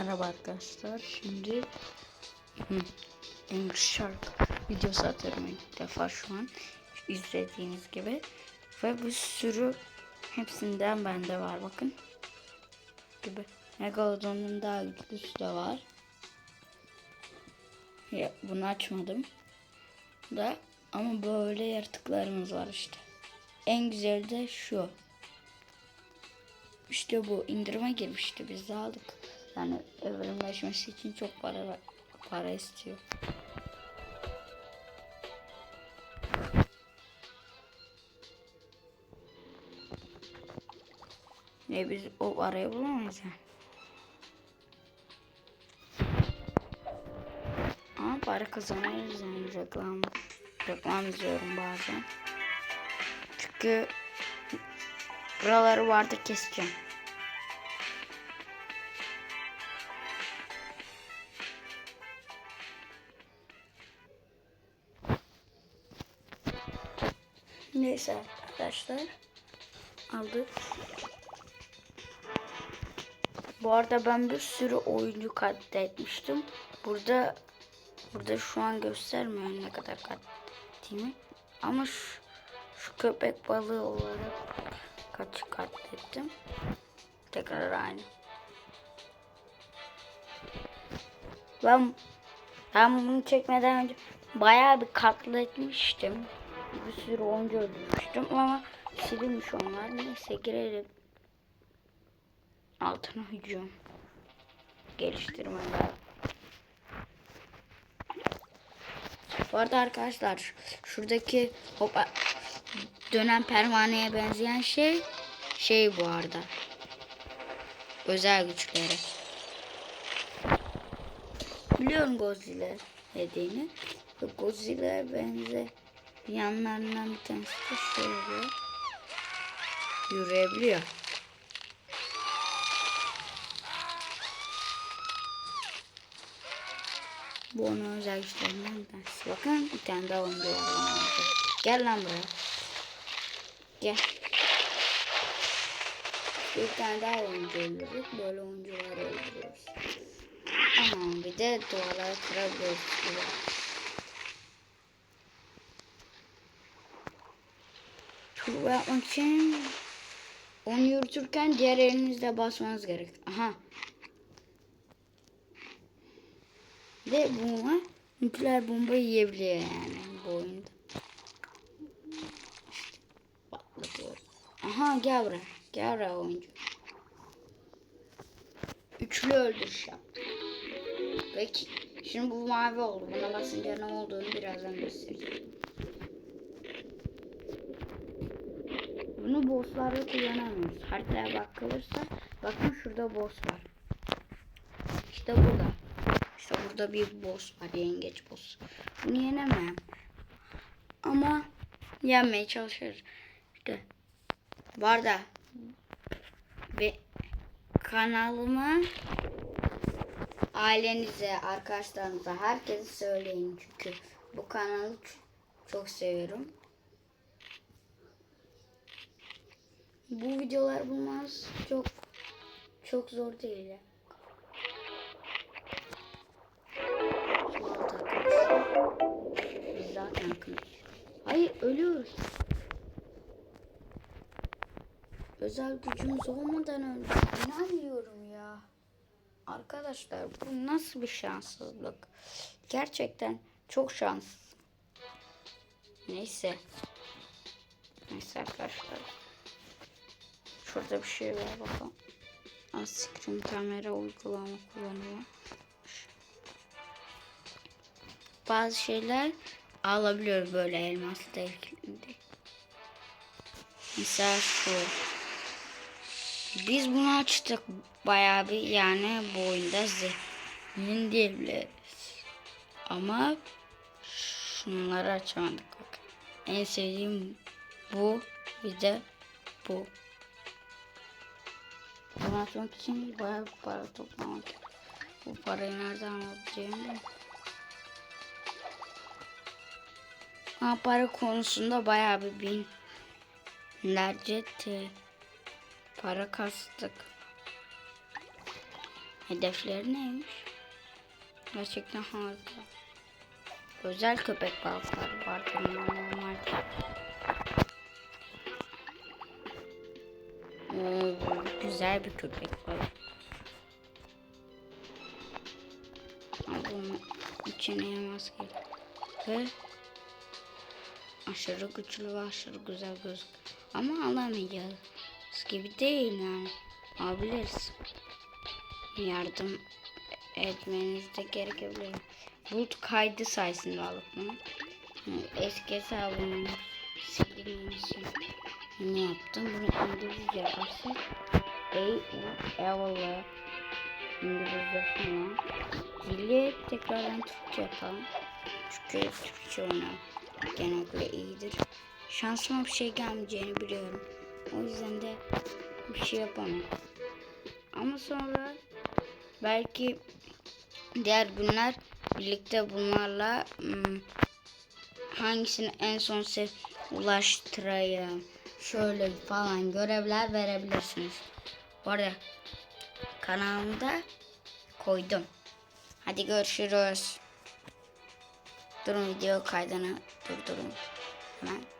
Merhaba arkadaşlar. Şimdi English Shark videosu atıyorum ilk defa şu an izlediğiniz gibi. Ve bir sürü hepsinden bende var bakın. Gibi. Megalodon'un daha güçlüsü de var. Ya, bunu açmadım. Da ama böyle yaratıklarımız var işte. En güzeli de şu. İşte bu indirime girmişti biz de aldık. Yani evrimleşmesi için çok para para istiyor. Ne biz o parayı bulamayız yani. Ama para kazanıyoruz yani reklam. Reklam izliyorum bazen. Çünkü buraları vardı keseceğim. Neyse arkadaşlar. Aldık. Bu arada ben bir sürü oyuncu katletmiştim. Burada burada şu an göstermiyor ne kadar katlettiğimi. Ama şu, şu köpek balığı olarak kaç katlettim. Tekrar aynı. Ben ben bunu çekmeden önce bayağı bir katletmiştim. Bir sürü oyuncu öldürmüştüm ama silinmiş onlar. Neyse girelim. Altına hücum. Geliştirmeler. Bu arada arkadaşlar şuradaki hopa dönen pervaneye benzeyen şey şey bu arada. Özel güçleri. Biliyorum Godzilla dediğini. Godzilla'ya benze yanlarından bir tanesi de şöyle yürüyebiliyor. Bu onun özel güçlerinden bir tanesi. Bakın bir tane daha onun orada. Gel lan buraya. Gel. Bir tane daha oyuncu öldürdük. Böyle oyuncuları öldürüyoruz. Ama bir de duvarları kırabiliyoruz. Turbo yapmak için onu yürütürken diğer elinizle basmanız gerek. Aha. Ve buna nükleer bomba yiyebiliyor yani bu oyunda. Aha gel buraya. Gel buraya oyuncu. Üçlü öldürüş yaptı. Peki. Şimdi bu mavi oldu. Buna basınca ne olduğunu birazdan göstereceğim. Bunu bosslarda kullanamıyoruz. Haritaya bakılırsa bakın şurada boss var. İşte burada. İşte burada bir boss var. Yengeç boss. Bunu yenemem. Ama yenmeye çalışır. İşte var da ve kanalıma ailenize, arkadaşlarınıza, herkese söyleyin çünkü bu kanalı çok seviyorum. Bu videolar bulmaz çok çok zor değil ya. Zaten kılıç. Hayır ölüyoruz. Özel gücümüz olmadan öldük. İnanmıyorum ya. Arkadaşlar bu nasıl bir şanssızlık? Gerçekten çok şanssız. Neyse. Neyse arkadaşlar. Şurada bir şey var bakalım. Askrim kamera uygulama kullanıyor. Bazı şeyler alabiliyoruz böyle elmaslı değil. Mesela şu. Biz bunu açtık bayağı bir yani bu oyunda zengin diyebiliriz. Ama şunları açamadık bak. En sevdiğim bu bir de bu. Açmak için bayağı bir para toplamak. Bu parayı nereden alacağım. Ha, para konusunda bayağı bir binlerce para kastık. Hedefleri neymiş? Gerçekten harika. Özel köpek balıkları var bunlar normalde. Güzel bir köpek. Ama bunun içine ki. Ve aşırı güçlü ve aşırı güzel gözüküyor. Ama alamayacağız gibi değil yani. Alabiliriz. Yardım etmeniz de gerekebilir. Bulut kaydı sayesinde alıp mı? Eski hesabımın silinmesi. Ne yaptım? Bunu yaparsak Ey eyvallah İngilizce falan. Dili tekrardan Türkçe yapalım. Çünkü Türkçe ona genellikle iyidir. Şansıma bir şey gelmeyeceğini biliyorum. O yüzden de bir şey yapamam. Ama sonra belki diğer günler birlikte bunlarla hmm, hangisini en son ulaştırayım şöyle falan görevler verebilirsiniz. Bu arada kanalımda koydum. Hadi görüşürüz. Durun video kaydını durdurun. Hemen.